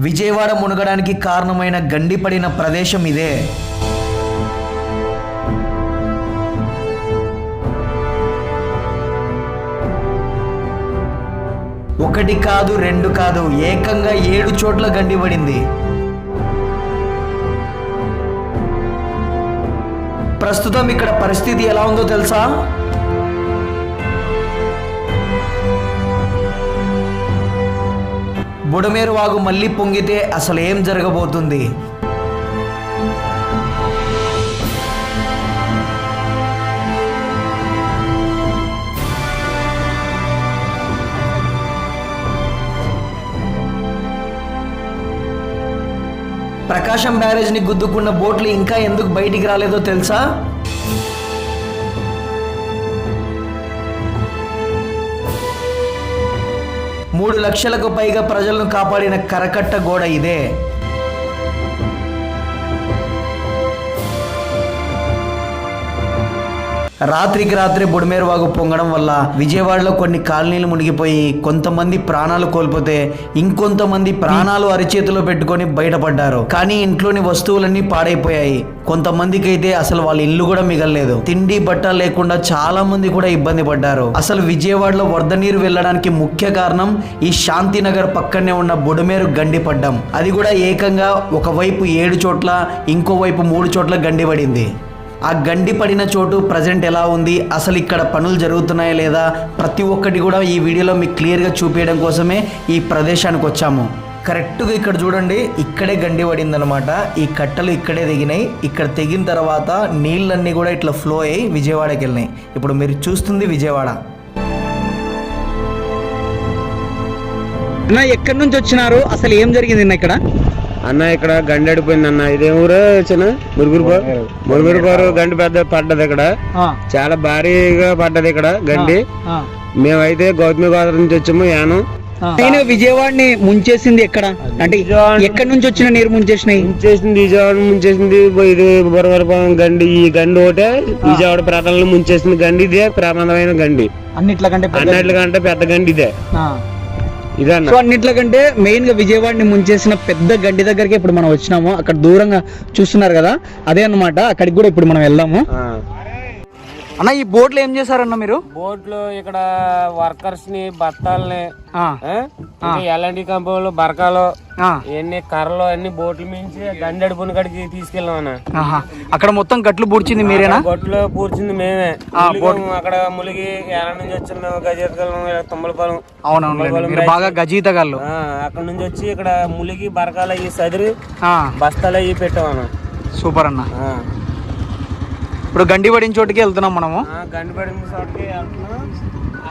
విజయవాడ మునగడానికి కారణమైన గండిపడిన ప్రదేశం ఇదే. ఒకటి కాదు రెండు కాదు ఏకంగా ఏడు చోట్ల గండిపడింది. ప్రస్తుతం ఇక్కడ పరిస్థితి ఎలా ఉందో తెలుసా? బుడమేరు వాగు మళ్ళీ పొంగితే అసలు ఏం జరగబోతుంది? ప్రకాశం బ్యారేజ్ని గుద్దుకున్న బోట్లు ఇంకా ఎందుకు బయటికి రాలేదో తెలుసా? మూడు లక్షలకు పైగా ప్రజలను కాపాడిన కరకట్ట గోడ ఇదే. రాత్రికి రాత్రి బుడమేరు వాగు పొంగడం వల్ల విజయవాడలో కొన్ని కాలనీలు మునిగిపోయి కొంతమంది ప్రాణాలు కోల్పోతే ఇంకొంతమంది ప్రాణాలు అరిచేతిలో పెట్టుకొని బయటపడ్డారు. కానీ ఇంట్లోని వస్తువులన్నీ పాడైపోయాయి. కొంతమందికి అయితే అసలు వాళ్ళ ఇల్లు కూడా మిగలలేదు. తిండి బట్ట లేకుండా చాలా మంది కూడా ఇబ్బంది పడ్డారు. అసలు విజయవాడలో వరద నీరు వెళ్ళడానికి ముఖ్య కారణం ఈ శాంతినగర్ పక్కనే ఉన్న బుడమేరు గండి పడ్డం. అది కూడా ఏకంగా ఒకవైపు ఏడు చోట్ల ఇంకోవైపు మూడు చోట్ల గండి పడింది. ఆ గండి పడిన చోటు ప్రజెంట్ ఎలా ఉంది? అసలు ఇక్కడ పనులు జరుగుతున్నాయా లేదా? ప్రతి ఒక్కటి కూడా ఈ వీడియోలో మీకు క్లియర్గా చూపించడం కోసమే ఈ ప్రదేశానికి వచ్చాము. కరెక్ట్గా ఇక్కడ చూడండి ఇక్కడే గండి పడిందనమాట ఈ కట్టలు ఇక్కడే తెగినాయి. ఇక్కడ తెగిన తర్వాత నీళ్ళన్నీ కూడా ఇట్లా ఫ్లో అయ్యి విజయవాడకి వెళ్ళినాయి. ఇప్పుడు మీరు చూస్తుంది విజయవాడ. ఎక్కడి నుంచి వచ్చినారు? అసలు ఏం జరిగింది ఇక్కడ? అన్న ఇక్కడ గండి అడిపోయింది అన్న. ఇదే ఊరు చిన్న? మురుగురుపారు మురుగురుపారు గండి పెద్ద పడ్డది ఇక్కడ. చాలా భారీగా పడ్డది ఇక్కడ గండి. మేమైతే గౌతమి గోదావరి నుంచి వచ్చాము యానం. నేను విజయవాడని ముంచేసింది ఎక్కడ? అంటే ఎక్కడి నుంచి వచ్చిన నీరు ముంచేసినాయి? ముంచేసింది విజయవాడ ముంచేసింది ఇది బొరవరపాలెం గండి. ఈ గండి ఒకటే విజయవాడ ప్రాంతాలను ముంచేసింది గండి ఇదే ప్రమాదమైన గండి. అన్నిట్లకంటే పెద్ద- అన్నిటికంటే పెద్ద గండి ఇదే. సో అన్నిట్లకంటే మెయిన్గా విజయవాడని ముంచేసిన పెద్ద గడ్డి దగ్గరికి ఇప్పుడు మనం వచ్చినాము. అక్కడ దూరంగా చూస్తున్నారు కదా అదే అన్నమాట. అక్కడికి కూడా ఇప్పుడు మనం వెళ్దాము. అన్న ఈ బోట్లు ఏం చేశారన్న మీరు? బోట్లు ఇక్కడ వర్కర్స్ని బత్తాలని ఎలాంటి కంపెనీలు బరకాలు ఇవన్నీ కర్రలు అన్ని బోట్లు మించి గండెడు పునకడికి తీసుకెళ్ళాం అన్న. అక్కడ మొత్తం గట్లు పూడ్చింది మీరేనా? బొట్లో పూడ్చింది మేమే. అక్కడ ములిగి ఎలా నుంచి వచ్చిన మేము గజెతకలం తుమ్మలపాలెం అవునవును బాగా గజీతగాళ్ళు అక్కడ నుంచి వచ్చి ఇక్కడ ములిగి బరకాలు అవి సదిరి బస్తాలు అవి పెట్టాం అన్న. సూపర్ అన్న. ఇప్పుడు గండి పడిన చోటుకి వెళ్తున్నాం మనము. గండి పడిన చోటకి వెళ్తున్నాం.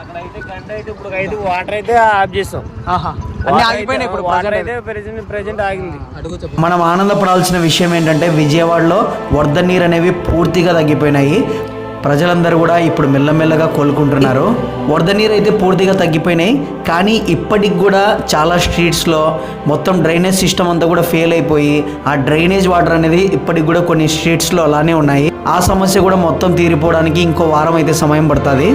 అక్కడ అయితే గంట అయితే ఇప్పుడు అయితే వాటర్ అయితే ఆఫ్ చేసాం. ఆహా. అన్ని ఆగిపోయినాయి ఇప్పుడు వాటర్ అయితే ప్రెజెంట్ ప్రెజెంట్ ఆగింది. మనం ఆనందపడాల్సిన విషయం ఏంటంటే విజయవాడలో వరద నీరు అనేవి పూర్తిగా తగ్గిపోయినాయి. ప్రజలందరూ కూడా ఇప్పుడు మెల్లమెల్లగా కోలుకుంటున్నారు. వరద నీరు అయితే పూర్తిగా తగ్గిపోయినాయి. కానీ ఇప్పటికి కూడా చాలా స్ట్రీట్స్లో మొత్తం డ్రైనేజ్ సిస్టమ్ అంతా కూడా ఫెయిల్ అయిపోయి ఆ డ్రైనేజ్ వాటర్ అనేది ఇప్పటికి కూడా కొన్ని స్ట్రీట్స్లో అలానే ఉన్నాయి. ఆ సమస్య కూడా మొత్తం తీరిపోవడానికి ఇంకో వారం అయితే సమయం పడుతుంది.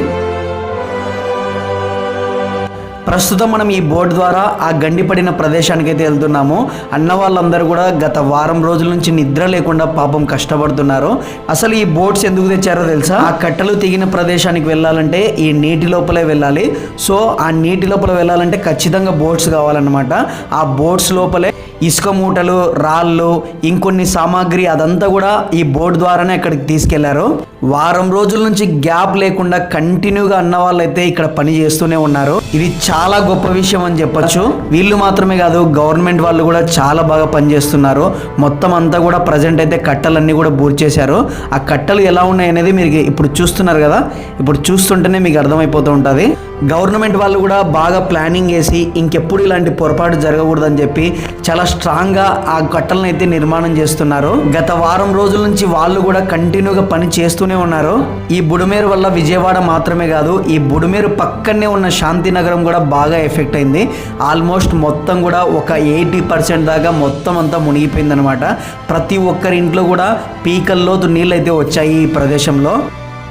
ప్రస్తుతం మనం ఈ బోట్ ద్వారా ఆ గండిపడిన ప్రదేశానికి అయితే వెళ్తున్నాము. అన్న వాళ్ళందరూ కూడా గత వారం రోజుల నుంచి నిద్ర లేకుండా పాపం కష్టపడుతున్నారు. అసలు ఈ బోట్స్ ఎందుకు తెచ్చారో తెలుసా? ఆ కట్టలు తెగిన ప్రదేశానికి వెళ్ళాలంటే ఈ నీటి లోపలే వెళ్ళాలి. సో ఆ నీటి లోపల వెళ్ళాలంటే ఖచ్చితంగా బోట్స్ కావాలన్నమాట. ఆ బోట్స్ లోపలే ఇసుక మూటలు రాళ్ళు ఇంకొన్ని సామాగ్రి అదంతా కూడా ఈ బోర్డు ద్వారానే అక్కడికి తీసుకెళ్ళారు. వారం రోజుల నుంచి గ్యాప్ లేకుండా కంటిన్యూగా అన్న వాళ్ళైతే ఇక్కడ పని చేస్తూనే ఉన్నారు. ఇది చాలా గొప్ప విషయం అని చెప్పొచ్చు. వీళ్ళు మాత్రమే కాదు గవర్నమెంట్ వాళ్ళు కూడా చాలా బాగా పనిచేస్తున్నారు. మొత్తం అంతా కూడా ప్రజెంట్ అయితే కట్టలన్నీ కూడా బూర్చేశారు. ఆ కట్టలు ఎలా ఉన్నాయి అనేది మీరు ఇప్పుడు చూస్తున్నారు కదా? ఇప్పుడు చూస్తుంటేనే మీకు అర్థమైపోతూ ఉంటుంది. గవర్నమెంట్ వాళ్ళు కూడా బాగా ప్లానింగ్ వేసి ఇంకెప్పుడు ఇలాంటి పొరపాటు జరగకూడదని చెప్పి చాలా స్ట్రాంగ్గా ఆ కట్టలను అయితే నిర్మాణం చేస్తున్నారు. గత వారం రోజుల నుంచి వాళ్ళు కూడా కంటిన్యూగా పని చేస్తూనే ఉన్నారు. ఈ బుడుమేరు వల్ల విజయవాడ మాత్రమే కాదు ఈ బుడుమేరు పక్కనే ఉన్న శాంతినగరం కూడా బాగా ఎఫెక్ట్ అయింది. ఆల్మోస్ట్ మొత్తం కూడా ఒక ఎయిటీ పర్సెంట్ దాకా మొత్తం అంతా మునిగిపోయిందనమాట ప్రతి ఒక్కరి ఇంట్లో కూడా పీకల్లోతు నీళ్ళు అయితే వచ్చాయి ఈ ప్రదేశంలో.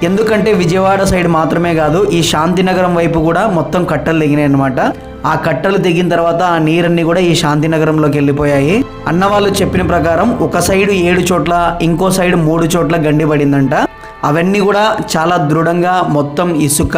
ఎందుకంటే విజయవాడ సైడ్ మాత్రమే కాదు ఈ శాంతినగరం వైపు కూడా మొత్తం కట్టలు దిగినాయి అనమాట ఆ కట్టలు దిగిన తర్వాత ఆ నీరన్నీ కూడా ఈ శాంతినగరంలోకి వెళ్ళిపోయాయి. అన్న వాళ్ళు చెప్పిన ప్రకారం ఒక సైడ్ ఏడు చోట్ల ఇంకో సైడ్ మూడు చోట్ల గండి పడిందంట. అవన్నీ కూడా చాలా దృఢంగా మొత్తం ఇసుక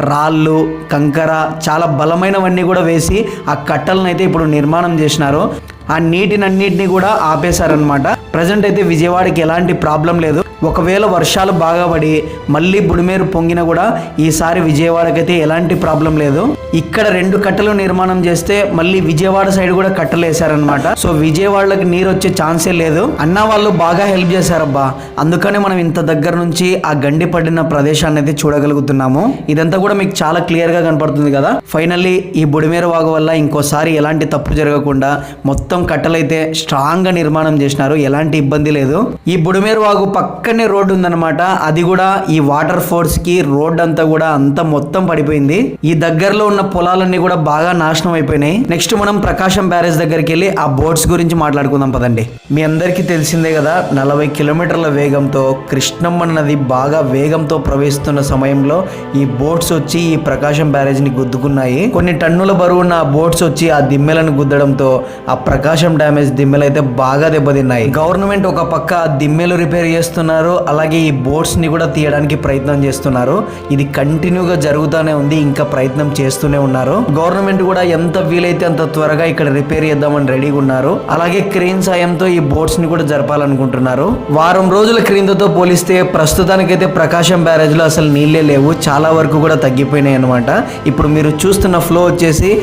రాళ్ళు కంకర చాలా బలమైనవన్నీ కూడా వేసి ఆ కట్టలను అయితే ఇప్పుడు నిర్మాణం చేసినారు. ఆ నీటినన్నిటిని కూడా ఆపేశారనమాట ప్రజెంట్ అయితే విజయవాడకి ఎలాంటి ప్రాబ్లం లేదు. ఒకవేళ వర్షాలు బాగా పడి మళ్ళీ బుడిమేరు పొంగినా కూడా ఈసారి విజయవాడకైతే ఎలాంటి ప్రాబ్లం లేదు. ఇక్కడ రెండు కట్టలు నిర్మాణం చేస్తే మళ్ళీ విజయవాడ సైడ్ కూడా కట్టలు వేశారనమాట సో విజయవాడకి నీరు వచ్చే ఛాన్సే లేదు. అన్న వాళ్ళు బాగా హెల్ప్ చేశారబ్బా. అందుకనే మనం ఇంత దగ్గర నుంచి ఆ గండి పడిన ప్రదేశాన్ని అయితే చూడగలుగుతున్నాము. ఇదంతా కూడా మీకు చాలా క్లియర్గా కనపడుతుంది కదా. ఫైనల్లీ ఈ బుడిమేర వాగు వల్ల ఇంకోసారి ఎలాంటి తప్పు జరగకుండా మొత్తం కట్టలైతే స్ట్రాంగ్గా నిర్మాణం చేసినారు. ఎలాంటి ఇబ్బంది లేదు. ఈ బుడిమేర వాగు పక్కనే రోడ్డు ఉందన్నమాట. అది కూడా ఈ వాటర్ ఫోర్స్కి రోడ్ అంతా కూడా అంతా మొత్తం పడిపోయింది. ఈ దగ్గరలో ఉన్న పొలాలన్నీ కూడా బాగా నాశనం అయిపోయినాయి. నెక్స్ట్ మనం ప్రకాశం బ్యారేజ్ దగ్గరికి వెళ్ళి ఆ బోట్స్ గురించి మాట్లాడుకుందాం పదండి. మీ అందరికీ తెలిసిందే కదా నలభై కిలోమీటర్ల వేగంతో కృష్ణమ్మ నది బాగా వేగంతో ప్రవహిస్తున్న సమయంలో ఈ బోట్స్ వచ్చి ఈ ప్రకాశం బ్యారేజ్ని గుద్దుకున్నాయి. కొన్ని టన్నుల బరువున్న ఆ బోట్స్ వచ్చి ఆ దిమ్మెలను గుద్దడంతో ఆ ప్రకాశం డ్యామేజ్ దిమ్మెలు అయితే బాగా దెబ్బతిన్నాయి. గవర్నమెంట్ ఒక పక్క ఆ దిమ్మెలు రిపేర్ చేస్తున్నారు అలాగే ఈ బోట్స్ని కూడా తీయడానికి ప్రయత్నం చేస్తున్నారు. ఇది కంటిన్యూగా జరుగుతూనే ఉంది. ఇంకా ప్రయత్నం చేస్తూనే ఉన్నారు. గవర్నమెంట్ కూడా ఎంత వీలైతే అంత త్వరగా ఇక్కడ రిపేర్ చేద్దామని రెడీగా ఉన్నారు. అలాగే క్రెయిన్ సాయంతో ఈ బోట్స్ని కూడా జరపాలనుకుంటున్నారు. వారం రోజుల క్రిందతో పోలిస్తే ప్రస్తుతానికైతే ప్రకాశం బ్యారేజ్లో అసలు నీళ్ళే లేవు. చాలా వరకు కూడా తగ్గిపోయినాయి అనమాట ఇప్పుడు మీరు చూస్తున్న ఫ్లో వచ్చేసి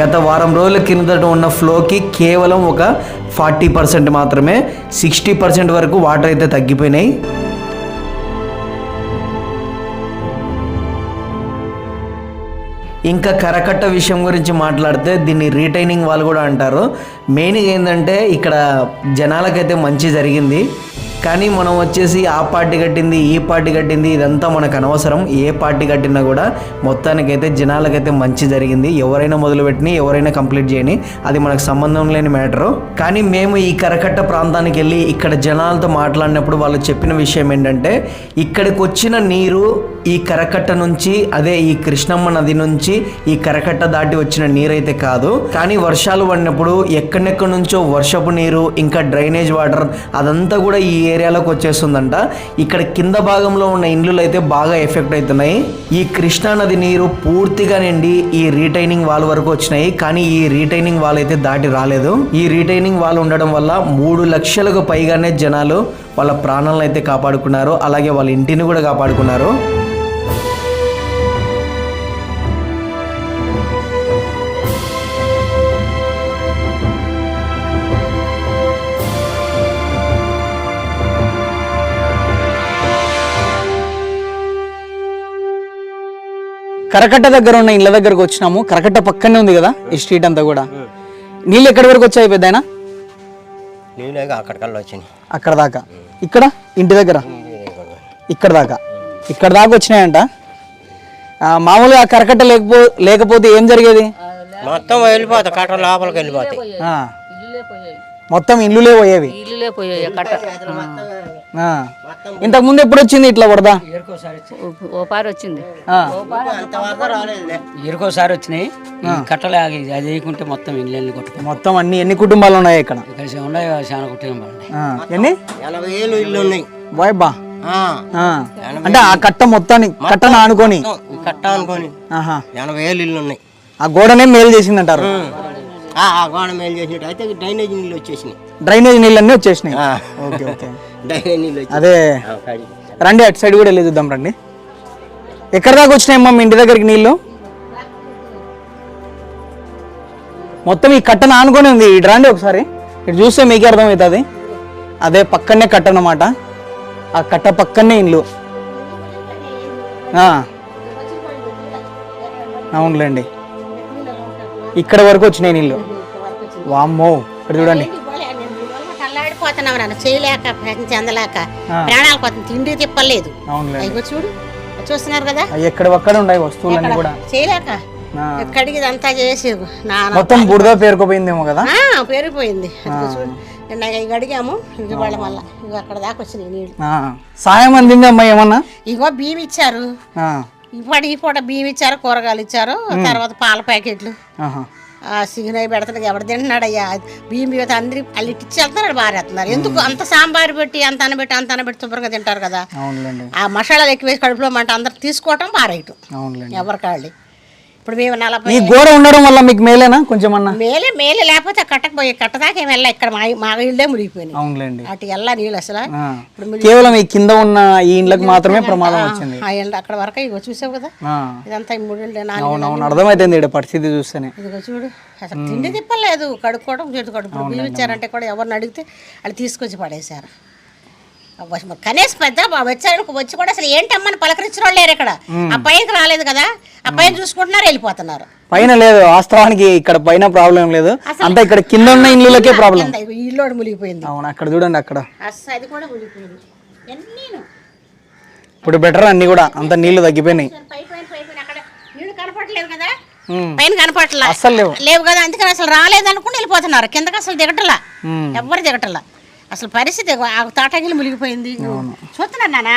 గత వారం రోజుల కిందట ఉన్న ఫ్లోకి కేవలం ఒక ఫార్టీ పర్సెంట్ మాత్రమే సిక్స్టీ పర్సెంట్ వరకు వాటర్ అయితే తగ్గిపోయినాయి. ఇంకా కరకట్ట విషయం గురించి మాట్లాడితే దీన్ని రీటైనింగ్ వాళ్ళు కూడా అంటారు. మెయిన్గా ఏంటంటే ఇక్కడ జనాలకైతే మంచి జరిగింది. కానీ మనం వచ్చేసి ఆ పార్టీ కట్టింది ఈ పార్టీ కట్టింది ఇదంతా మనకు అనవసరం. ఏ పార్టీ కట్టినా కూడా మొత్తానికైతే జనాలకైతే మంచి జరిగింది. ఎవరైనా మొదలుపెట్టిని ఎవరైనా కంప్లీట్ చేయని అది మనకు సంబంధం లేని మ్యాటరు. కానీ మేము ఈ కరకట్ట ప్రాంతానికి వెళ్ళి ఇక్కడ జనాలతో మాట్లాడినప్పుడు వాళ్ళు చెప్పిన విషయం ఏంటంటే ఇక్కడికి వచ్చిన నీరు ఈ కరకట్ట నుంచి అదే ఈ కృష్ణమ్మ నది నుంచి ఈ కరకట్ట దాటి వచ్చిన నీరైతే కాదు. కానీ వర్షాలు పడినప్పుడు ఎక్కడెక్కడి నుంచో వర్షపు నీరు ఇంకా డ్రైనేజ్ వాటర్ అదంతా కూడా ఈ ఏరియాలోకి వచ్చేస్తుందంట. ఇక్కడ కింద భాగంలో ఉన్న ఇండ్లు అయితే బాగా ఎఫెక్ట్ అవుతున్నాయి ఈ కృష్ణా నది నీరు పూర్తిగా నిండి ఈ రీటైనింగ్ వాల్ వరకు వచ్చినాయి. కానీ ఈ రీటైనింగ్ వాల్ అయితే దాటి రాలేదు. ఈ రీటైనింగ్ వాల్ ఉండడం వల్ల మూడు లక్షలకు పైగానే జనాలు వాళ్ళ ప్రాణాలను అయితే కాపాడుకున్నారు. అలాగే వాళ్ళ ఇంటిని కూడా కాపాడుకున్నారు. కరకట్ట దగ్గర ఉన్న ఇళ్ళ దగ్గరకు వచ్చినాము. కరకట్ట పక్కనే ఉంది కదా ఈ స్ట్రీట్ అంతా కూడా. నీళ్ళు ఎక్కడి వరకు వచ్చాయి పెద్దాయన నీళ్ళగా అక్కడికల్లా వచ్చినాయి. అక్కడ దాకా. ఇక్కడ? ఇంటి దగ్గర? ఇక్కడ దాకా. ఇక్కడ దాకా వచ్చినాయంట. ఆ, మామూలుగా కరకట్ట లేకపో లేకపోతే ఏం జరిగేది? మొత్తం వెళ్ళిపోతాయి కట్ట లోపలికి వెళ్ళిపోతాయి. ఆ. మొత్తం ఇల్లులే పోయేవి. ఇల్లులే పోయాయి కట్ట. ఆ. ఇంతకు ముందు ఎప్పుడు వచ్చింది ఇట్లా వరదా? ఓ పారి వచ్చింది. ఆ. ఇరుకోసారి వచ్చినాయి. ఈ కట్టలే ఆగి అది వేయకుంటే మొత్తం ఇల్లు కొట్టుకుని మొత్తం అన్ని ఎన్ని కుటుంబాలు ఉన్నాయి ఇక్కడ? కలిసి ఉన్నాయి? చాలా కుటుంబాలు ఉన్నాయి. ఆ. ఎన్ని? ఎనభై ఏళ్ళు ఇల్లు ఉన్నాయి. బాయ్ బా. ఆ, ఆ. అంటే ఆ కట్ట మొత్తాన్ని కట్టను ఆనుకొని కట్ట అనుకోని ఆహా. ఎనభై ఏళ్ళు ఇల్లు ఉన్నాయి. ఆ గోడనే మేలు చేసిందంటారు. గోడ మేలు చేసినట్టు. అయితే డ్రైనేజ్ నీళ్ళు వచ్చేసినాయి. డ్రైనేజ్ నీళ్ళన్నీ వచ్చేసినాయి? ఆ. Okay okay. డ్రైనేజ్ నీళ్ళు అదే రండి అటు సైడ్ కూడా వెళ్ళి చూద్దాం రండి. ఎక్కడ దాకా వచ్చినాయమ్మా మీ ఇంటి దగ్గరికి నీళ్ళు? మొత్తం ఈ కట్టను ఆనుకొని ఉంది. ఇటు రండి ఒకసారి. ఇటు చూస్తే మీకే అర్థమవుతుంది. అదే పక్కనే కట్ట అన్నమాట. ఆ కట్ట పక్కనే ఇల్లు. ఆ. అవునులేండి. ఇక్కడ వరకు వచ్చినాయి నీళ్ళు. వామ్మో ఇక్కడ చూడండి. అల్లాడిపోతున్నావు నాన్న చేయలేక చెందలేక. ప్రాణాల కోసం తిండి తిప్పలేదు. అయ్యో చూడు. చూస్తున్నారు కదా? ఎక్కడ ఒక్కడ ఉన్నాయి వస్తువులన్నీ కూడా. చేయలేక. ఇదంతా చేసి మొత్తం బురద పేరుకుపోయిందేమో కదా? ఇక అడిగాము ఇంక వాళ్ళ ఇక అక్కడ దాకా వచ్చినాయి నీళ్ళు. సాయం అందింది అమ్మా ఏమన్నా? ఇగో బియ్యం ఇచ్చారు. ఈ పూట బియ్యం ఇచ్చారు కూరగాయలు ఇచ్చారు తర్వాత పాల ప్యాకెట్లు. సిగ్నై పెడుతున్నాడు ఎవడు తింటున్నాడయ్యా? బియ్యం బియ్యం అందరి వాళ్ళు ఇచ్చి వెళ్తున్నారు బారేస్తున్నారు. ఎందుకు అంత సాంబారు పెట్టి అంత అనబెట్టి అంత అనబెట్టి శుభ్రంగా తింటారు కదా? ఆ మసాలాలు ఎక్కువ కడుపులో మంట అందరు తీసుకోవటం బారేయటం. ఎవరికాళ్ళు ఇప్పుడు మేము నలభై ఈ గోడ ఉండడం వల్ల మీకు మేలేనా కొంచెం అన్నా మేలే మేలే లేకపోతే కట్టకపోయే కట్టదాకా వెళ్ళా ఇక్కడ మా మా ఇళ్ళే మునిగిపోయినాయి. అవునులేండి. అటు వెళ్ళా నీళ్ళు అసలు. ఇప్పుడు కేవలం ఈ కింద ఉన్న ఈ ఇండ్లకు మాత్రమే ప్రమాదం వచ్చింది. ఆ ఇళ్ళ అక్కడ వరకు ఇగో చూసావు కదా. ఇదంతా ఈ మూడు అవునవును అర్థమైతుంది పరిస్థితి చూస్తేనే. ఇదిగో చూడు అసలు తిండి తిప్పలేదు కడుక్కోవడం చేతి కడుపు ఇచ్చారంటే కూడా ఎవరిని అడిగితే వాళ్ళు తీసుకొచ్చి పడేశారు. కనీసం పెద్ద వచ్చారు వచ్చి కూడా అసలు ఏంటమ్మని పలకరించిన వాళ్ళు లేరు ఇక్కడ. ఆ పైకి రాలేదు కదా? ఆ పైన చూసుకుంటున్నారు వెళ్ళిపోతున్నారు. పైన లేదు వాస్తవానికి ఇక్కడ పైన ప్రాబ్లం లేదు. అంతా ఇక్కడ కింద ఉన్న ఇళ్ళకే ప్రాబ్లం. ఇల్లు మునిగిపోయింది. అవును అక్కడ చూడండి అక్కడ. అది కూడా మునిగిపోయింది. ఇప్పుడు బెటర్ అన్ని కూడా అంత నీళ్ళు తగ్గిపోయినాయి. కనపడలేదు కదా. పైన కనపడట్లా. అస్సలు లేవు. కదా అందుకని అసలు రాలేదు అనుకుని వెళ్ళిపోతున్నారు. కిందకి అసలు దిగటలా. ఉమ్. ఎవ్వరు దిగటలా. అసలు పరిస్థితి తాటాగిలు మునిగిపోయింది. చూస్తున్నాను నాన్న?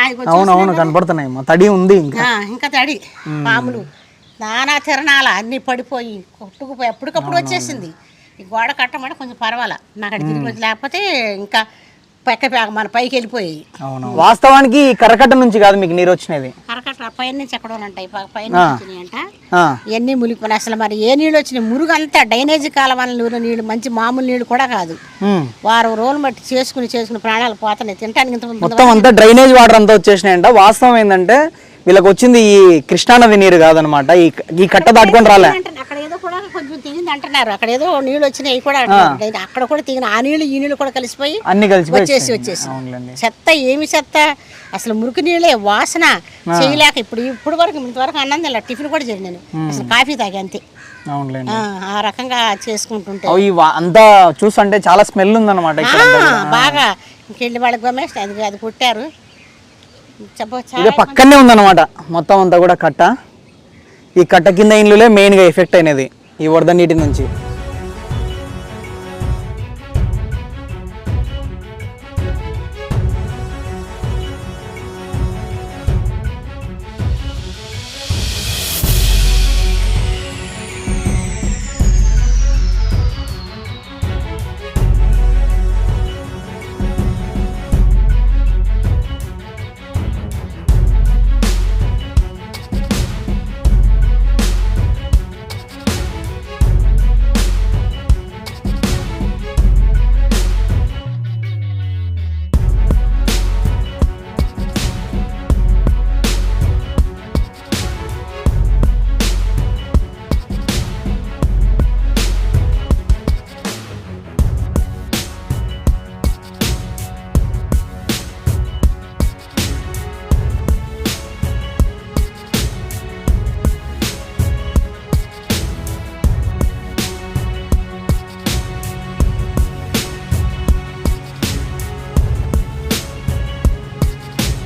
మా తడి ఉంది ఇంకా. ఆ, ఇంకా తడి. పాములు. నానా తిరణాల అన్ని పడిపోయి కొట్టుకుపోయి ఎప్పటికప్పుడు వచ్చేసింది. ఈ గోడ కట్టమంటే కొంచెం పర్వాలా. నాకు అక్కడ తిరిగి లేకపోతే ఇంకా పక్క మన పైకి వెళ్ళిపోయాయి. అవును వాస్తవానికి ఈ కరకట్ట నుంచి కాదు మీకు నీరు వచ్చినది. కరకట్ట పైన నుంచి ఎక్కడో ఉంటాయి ప- పైన నుంచి వచ్చినాయంట ఆ, ఇవన్నీ మునిగిపోయినాయి అసలు మరి ఏ నీళ్ళు వచ్చినాయి? మురుగు అంతా డ్రైనేజీ కాలం నీళ్ళు నీళ్ళు మంచి మామూలు నీళ్ళు కూడా కాదు. వారం రోజులు బట్టి చేసుకుని చేసుకుని ప్రాణాలు పోతున్నాయి. తినడానికి మొత్తం అంతా డ్రైనేజ్ వాటర్ అంతా వచ్చేసినాయంట. వాస్తవం ఏంటంటే వీళ్ళకి వచ్చింది ఈ కృష్ణానది నీరు కాదనమాట. ఈ ఈ కట్ట దాటుకొని రాలే. తిగింది అంటున్నారు. అక్కడ ఏదో నీళ్ళు వచ్చినాయి కూడా అంటున్నారు. అక్కడ కూడా తిగిన ఆ నీళ్ళు ఈ నీళ్ళు కూడా కలిసిపోయి అన్ని కలిసిపోయి వచ్చేసి. వచ్చేసి చెత్త ఏమి చెత్త? అసలు మురికి నీళ్ళే వాసన చేయలేక ఇప్పుడు ఇప్పుడు వరకు ఇంతవరకు అన్నం తినలే టిఫిన్ కూడా చేయను నేను. అసలు కాఫీ తాగి అంతే. ఆ, రకంగా చేసుకుంటుంటే. అంతా చూస్తుంటే చాలా స్మెల్ ఉందన్నమాట బాగా. ఇంకెళ్ళి వాళ్ళకి గమేస్తే అది అది కొట్టారు. ఇదే పక్కనే ఉందన్నమాట. మొత్తం అంతా కూడా కట్ట. ఈ కట్ట కింద ఇండ్లులే మెయిన్గా ఎఫెక్ట్ అయినది. ఈ వరద నీటి నుంచి.